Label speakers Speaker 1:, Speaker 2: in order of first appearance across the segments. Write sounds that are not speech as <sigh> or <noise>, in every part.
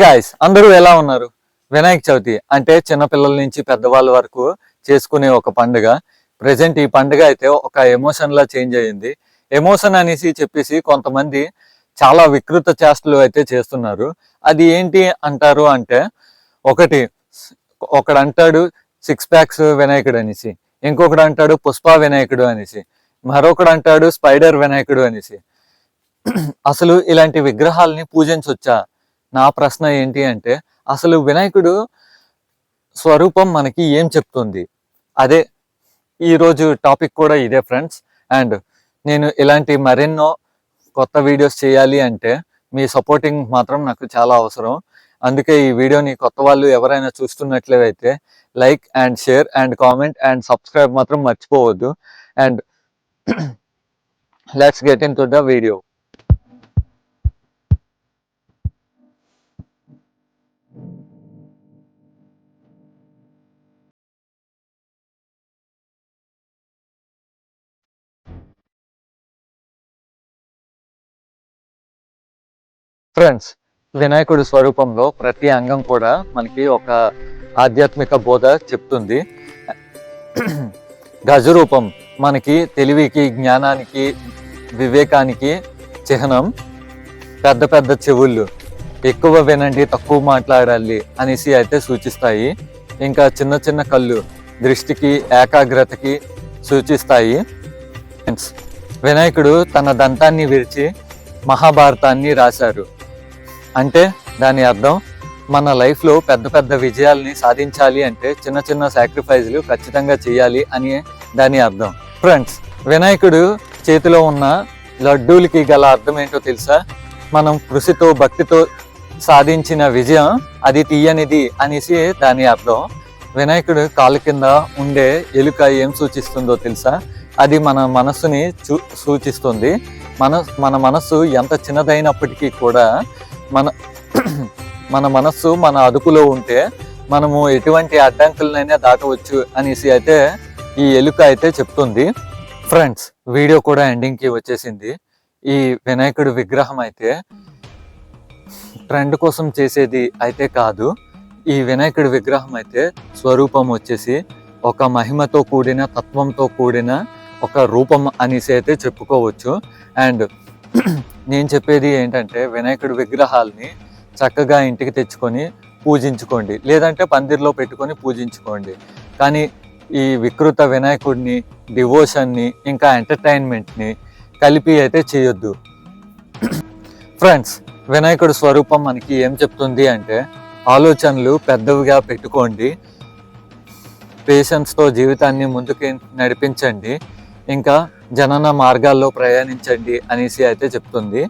Speaker 1: Guys అందరూ ఎలా ఉన్నారు? వినాయక చవితి అంటే చిన్నపిల్లల నుంచి పెద్దవాళ్ళ వరకు చేసుకునే ఒక పండుగ. ప్రజెంట్ ఈ పండుగ అయితే ఒక ఎమోషన్ లా చేంజ్ అయ్యింది ఎమోషన్ అనేసి చెప్పేసి కొంతమంది చాలా వికృత చేష్టలు అయితే చేస్తున్నారు. అది ఏంటి అంటారు అంటే ఒకటి ఒకడు అంటాడు సిక్స్ ప్యాక్స్ వినాయకుడు అనేసి ఇంకొకడు అంటాడు పుష్ప వినాయకుడు అనేసి మరొకడు అంటాడు స్పైడర్ వినాయకుడు అనేసి. అసలు ఇలాంటి విగ్రహాలని పూజించవచ్చా నా ప్రశ్న ఏంటి అంటే అసలు వినాయకుడు స్వరూపం మనకి ఏం చెప్తుంది? అదే ఈరోజు టాపిక్ కూడా ఇదే ఫ్రెండ్స్. అండ్ నేను ఇలాంటి మరెన్నో కొత్త వీడియోస్ చేయాలి అంటే మీ సపోర్టింగ్ మాత్రం నాకు చాలా అవసరం. అందుకే ఈ వీడియోని కొత్త వాళ్ళు ఎవరైనా చూస్తున్నట్లయితే like and share and comment and subscribe మాత్రం మర్చిపోవద్దు. And let's get into the video friends వినాయకుడి స్వరూపంలో ప్రతి అంగం కూడా మనకి ఒక ఆధ్యాత్మిక బోధ చెప్తుంది. గజరూపం మనకి తెలివికి జ్ఞానానికి వివేకానికి చిహ్నం. పెద్ద పెద్ద చెవుళ్ళు. ఎక్కువ వినండి తక్కువ మాట్లాడాలి అనేసి అయితే సూచిస్తాయి. ఇంకా చిన్న చిన్న కళ్ళు దృష్టికి ఏకాగ్రతకి సూచిస్తాయి. వినాయకుడు తన దంతాన్ని విరిచి మహాభారతాన్ని రాశారు. అంటే దాని అర్థం మన లైఫ్లో పెద్ద పెద్ద విజయాల్ని సాధించాలి అంటే చిన్న చిన్న సాక్రిఫైజ్లు ఖచ్చితంగా చేయాలి అని దాని అర్థం. ఫ్రెండ్స్ వినాయకుడు చేతిలో ఉన్న లడ్డూలకి గల అర్థం ఏంటో తెలుసా? మనం కృషితో భక్తితో సాధించిన విజయం అది తీయనిది అనేసి దాని అర్థం. వినాయకుడు కాలు కింద ఉండే ఎలుక ఏం సూచిస్తుందో తెలుసా? అది మన మనస్సుని చూ సూచిస్తుంది. మన మన మనస్సు ఎంత చిన్నదైనప్పటికీ కూడా మన <clears throat> మన మనస్సు మన అదుపులో ఉంటే మనము ఎటువంటి అడ్డంకులనైనా దాటవచ్చు అనేసి అయితే ఈ ఎలుక అయితే చెప్తుంది. ఫ్రెండ్స్ వీడియో కూడా ఎండింగ్కి వచ్చేసింది. ఈ వినాయకుడి విగ్రహం అయితే ట్రెండ్ కోసం చేసేది అయితే కాదు. ఈ వినాయకుడి విగ్రహం అయితే స్వరూపం వచ్చేసి ఒక మహిమతో కూడిన తత్వంతో కూడిన ఒక రూపం అనేసి అయితే చెప్పుకోవచ్చు. అండ్ నేను చెప్పేది ఏంటంటే వినాయకుడి విగ్రహాల్ని చక్కగా ఇంటికి తెచ్చుకొని పూజించుకోండి. లేదంటే పందిర్లో పెట్టుకొని పూజించుకోండి. కానీ ఈ వికృత వినాయకుడిని డివోషన్ని ఇంకా ఎంటర్టైన్మెంట్ని కలిపి అయితే చేయొద్దు. ఫ్రెండ్స్ వినాయకుడి స్వరూపం మనకి ఏం చెప్తుంది అంటే ఆలోచనలు పెద్దవిగా పెట్టుకోండి. పేషెన్స్తో జీవితాన్ని ముందుకు నడిపించండి. ఇంకా జనన మార్గాల్లో ప్రయాణించండి అనేసి అయితే చెప్తుంది.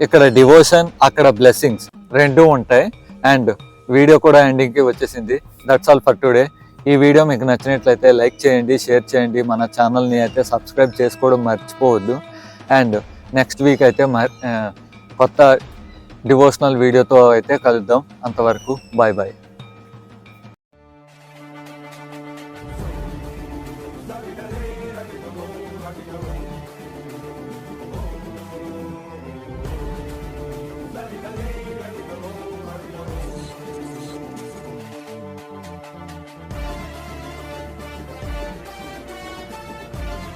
Speaker 1: ఇక్కడ డివోషన్ అక్కడ బ్లెస్సింగ్స్ రెండు ఉంటాయి. అండ్ వీడియో కూడా ఎండింగ్కి వచ్చేసింది. దట్స్ ఆల్ ఫర్ టుడే ఈ వీడియో మీకు నచ్చినట్లయితే లైక్ చేయండి షేర్ చేయండి. మన ఛానల్ని అయితే సబ్స్క్రైబ్ చేసుకోవడం మర్చిపోవద్దు. అండ్ నెక్స్ట్ వీక్ అయితే మ- కొత్త డివోషనల్ వీడియోతో అయితే కలుద్దాం. అంతవరకు బాయ్ బాయ్